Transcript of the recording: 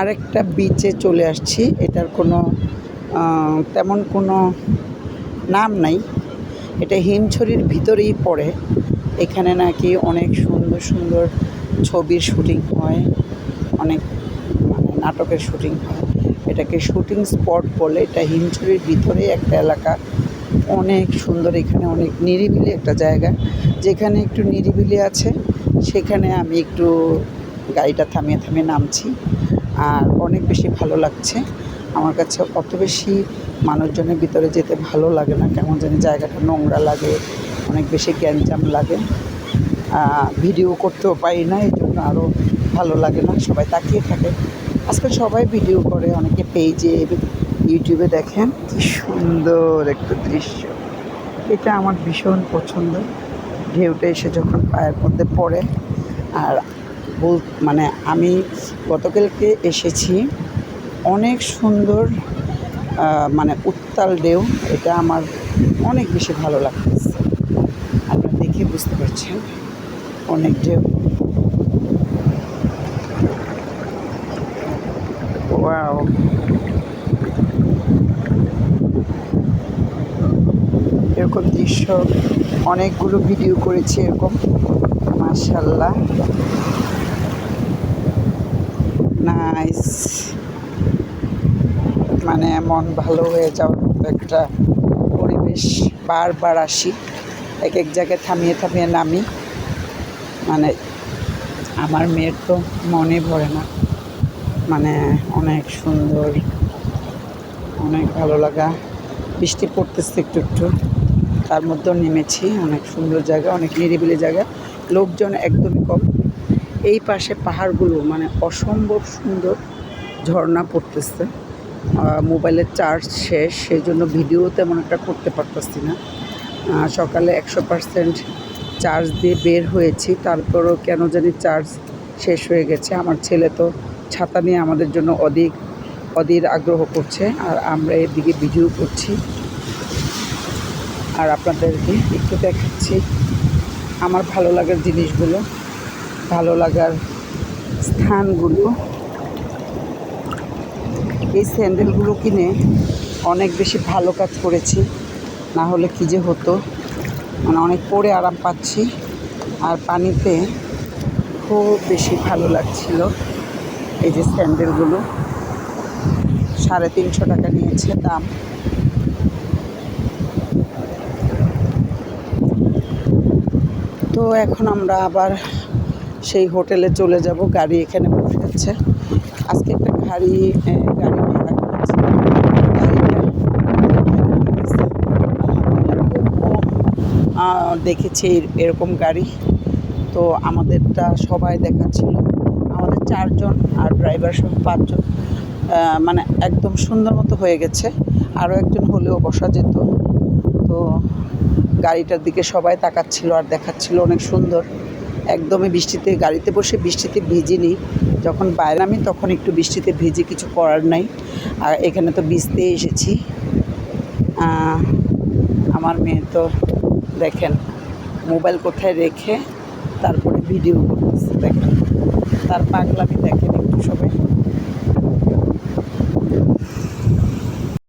আরেকটা বিচে চলে আসছি। এটার কোনো তেমন কোনো নাম নাই। এটা হিমছড়ির ভিতরেই পড়ে। এখানে নাকি অনেক সুন্দর সুন্দর ছবির শুটিং হয়। অনেক মানে নাটকের শুটিং হয়। এটাকে শুটিং স্পট বলে। এটা হিমছড়ির ভিতরেই একটা এলাকা। অনেক সুন্দর, এখানে অনেক নিরিবিলি একটা জায়গা। যেখানে একটু নিরিবিলি আছে, সেখানে আমি একটু গাড়িটা থামিয়ে থামিয়ে নামছি। আর অনেক বেশি ভালো লাগছে। আমার কাছে অত বেশি মানুষজনের ভিতরে যেতে ভালো লাগে না, কেমন জানি জায়গাটা নোংরা লাগে, অনেক বেশি গ্যাঞ্জাম লাগে। ভিডিও করতেও পারি না, এই জন্য আরও ভালো লাগে না, সবাই তাকিয়ে থাকে। আজকাল সবাই ভিডিও করে, অনেকে পেজে, ইউটিউবে দেখেন, কি সুন্দর একটা দৃশ্য। এটা আমার ভীষণ পছন্দ। ঢেউটা এসে যখন পায়ের মধ্যে পড়ে, আর বল মানে আমি গতকালকে এসেছি। অনেক সুন্দর মানে উত্তাল ঢেউ। এটা আমার অনেক বেশি ভালো লাগতেছে। আপনারা দেখে বুঝতে পারছেন অনেক ঢেউ। ওয়াও। এরকম দৃশ্য, অনেকগুলো ভিডিও করেছি এরকম। মাশাল্লাহ নাইস মানে মন ভালো হয়ে যাওয়ার একটা পরিবেশ বারবার আসি। এক এক জায়গায় থামিয়ে থামিয়ে নামি। মানে আমার মেয়ের তো মনে ভরে না। মানে অনেক সুন্দর, অনেক ভালো লাগা। বৃষ্টি পড়তেছে একটু একটু। তার মধ্যেও নেমেছি। অনেক সুন্দর জায়গা, অনেক নিরিবিলি জায়গা। লোকজন একদমই কম। এই পাশে পাহাড়গুলো মানে অসম্ভব সুন্দর ঝর্ণা পড়তেছে। মোবাইলের চার্জ শেষ সেই জন্য ভিডিও তেমন একটা করতে পারতেছি না। সকালে একশো পার্সেন্ট চার্জ দিয়ে বের হয়েছি, তারপরও কেন জানি চার্জ শেষ হয়ে গেছে। আমার ছেলে তো ছাতা নিয়ে আমাদের জন্য অধিক, অধীর আগ্রহ করছে, আর আমরা এদিকে ভিডিও করছি। আর আপনাদেরকে একটু দেখাচ্ছি আমার ভালো লাগার জিনিসগুলো। ভালো লাগার স্থানগুলো। এই স্যান্ডেলগুলো কিনে অনেক বেশি ভালো কাজ করেছি। না হলে কী যে হতো। মানে অনেক পরে আরাম পাচ্ছি। আর পানিতে খুব বেশি ভালো লাগছিল এই যে স্যান্ডেলগুলো। সাড়ে তিনশো টাকা নিয়েছে দাম। তো এখন আমরা আবার সেই হোটেলে চলে যাব, গাড়ি এখানে বসে আছে আজকে একটা গাড়ি গাড়ি ভাড়া করেছি। দেখেছি এর- এরকম গাড়ি। তো আমাদেরটা সবাই দেখাচ্ছিল। আমাদের চারজন আর ড্রাইভার সহ পাঁচজন। মানে একদম সুন্দর মতো হয়ে গেছে। আরও একজন হলেও বসা যেত। তো গাড়িটার দিকে সবাই তাকাচ্ছিল আর দেখাচ্ছিল, অনেক সুন্দর। একদমই বৃষ্টিতে, গাড়িতে বসে বৃষ্টিতে ভিজিনি। যখন বাইরে আমি তখন একটু বৃষ্টিতে ভিজে কিছু করার নাই। আর এখানে তো ভিজতে এসেছি। আমার মেয়ে তো দেখেন, মোবাইল কোথায় রেখে তারপরে ভিডিও করতেছে, দেখেন। তার পাগলামি দেখেন একটু সবাই।